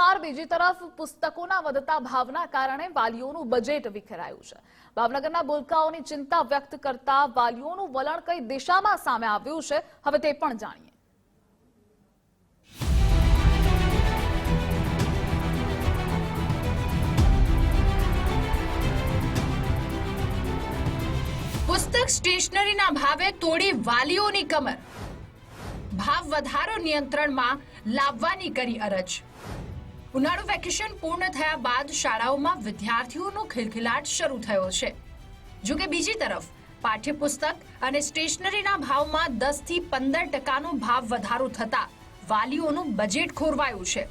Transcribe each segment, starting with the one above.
પાર બીજી તરફ પુસ્તકોના વધતા ભાવના કારણે વાલીઓનું બજેટ વિખેરાયું છે. ભાવનગરના બોલકાઓની ચિંતા વ્યક્ત કરતા વાલીઓનું વલણ કઈ દિશામાં સામે આવ્યું છે, હવે તે પણ જાણીએ. પુસ્તક સ્ટેશનરીના ભાવે તોડી વાલીઓની કમર. ભાવ વધારો નિયંત્રણમાં લાવવાની કરી અરજ. ઉનાળુ વેકેશન પૂર્ણ થયા બાદ શાળાઓમાં વિદ્યાર્થીઓનો ખિલખિલાટ શરૂ થયો છે. જો કે બીજી તરફ, પાઠ્યપુસ્તક અને સ્ટેશનરીના ભાવમાં દસથી પંદર ટકાનો ભાવ વધારો થતા વાલીઓનું બજેટ ખોરવાયું છે.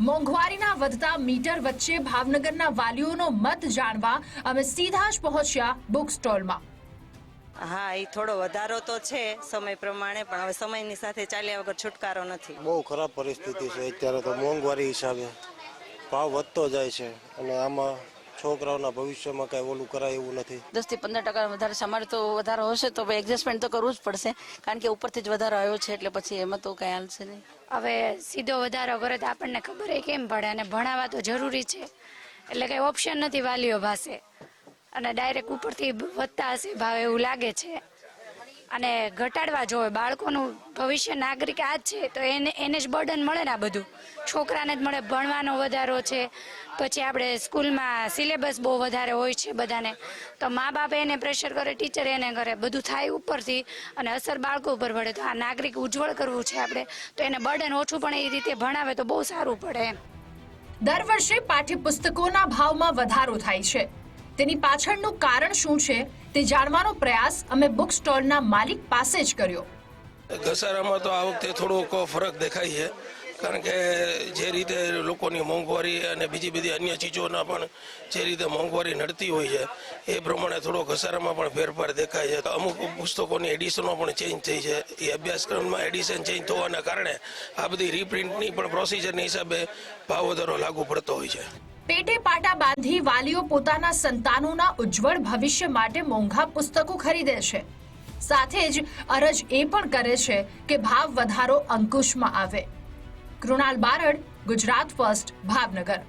મોંઘવારીના વધતા મીટર વચ્ચે ભાવનગરના વાલીઓનો મત જાણવા અમે સીધા જ પહોંચ્યા બુક સ્ટોલમાં હા એ થોડો વધારો તો છે સમય પ્રમાણે પણ હવે સમયની સાથે ચાલ્યા વગર છુટકારો નથી. બહુ ખરાબ પરિસ્થિતિ છે અત્યારે તો મોંઘવારી હિસાબે. ભાવ વધતો જાય છે અને આમાં છોકરાઓના ભવિષ્યમાં કઈ ઓલું કરાય એવું નથી. દસથી પંદર ટકા વધારે અમારે તો વધારો હશે તો એડજસ્ટમેન્ટ તો કરવું જ પડશે. કારણ કે ઉપરથી જ વધારો આવ્યો છે એટલે પછી એમાં તો કઈ હાલશે નહીં. હવે સીધો વધારો કરે તો આપણને ખબર એ કેમ પડે અને ભણાવવા તો જરૂરી છે. એટલે કઈ ઓપ્શન નથી વાલીઓ પાસે. અને ડાયરેક્ટ ઉપરથી વધતા હશે ભાવ એવું લાગે છે. અને ઘટાડવા જોવે બાળકોનું ભવિષ્ય નાગરિક આ જ છે, તો એને એને જ બર્ડન મળે ને આ બધું. છોકરાને જ મળે, ભણવાનો વધારો છે. પછી આપણે સ્કૂલમાં સિલેબસ બહુ વધારે હોય છે બધાને. તો મા બાપ એને પ્રેશર કરે ટીચર એને કરે, બધું થાય ઉપરથી અને અસર બાળકો ઉપર પડે તો આ નાગરિક ઉજ્જવળ કરવું છે આપણે. તો એને બર્ડન ઓછું પણ એ રીતે ભણાવે તો બહુ સારું પડે એમ. દર વર્ષે પાઠ્યપુસ્તકોના ભાવમાં વધારો થાય છે. તેની પાછળનું કારણ શું છે તે જાણવાનો પ્રયાસ અમે બુક સ્ટોલના માલિક પાસે જ કર્યો. ઘસારામાં તો આ વખતે થોડોક ફરક દેખાય છે, કારણ કે જે રીતે લોકોની મોંઘવારી અને બીજી બધી અન્ય ચીજોના પણ જે રીતે મોંઘવારી નડતી હોય છે, એ પ્રમાણે થોડો ઘસારામાં પણ ફેરફાર દેખાય છે. અમુક પુસ્તકોની એડિશનો પણ ચેન્જ થઈ છે. એ અભ્યાસક્રમમાં એડિશન ચેન્જ થવાના કારણે આ બધી રીપ્રિન્ટની પણ પ્રોસિજરની હિસાબે ભાવ વધારો લાગુ પડતો હોય છે. પેટે પાટા બાંધી વાલીઓ પોતાના સંતાનોના ઉજ્જવળ ભવિષ્ય માટે મોંઘા પુસ્તકો ખરીદે છે. સાથે જ અરજ એ પણ કરે છે કે ભાવ વધારો અંકુશમાં આવે. કૃણાલ બારડ, ગુજરાત ફર્સ્ટ, ભાવનગર.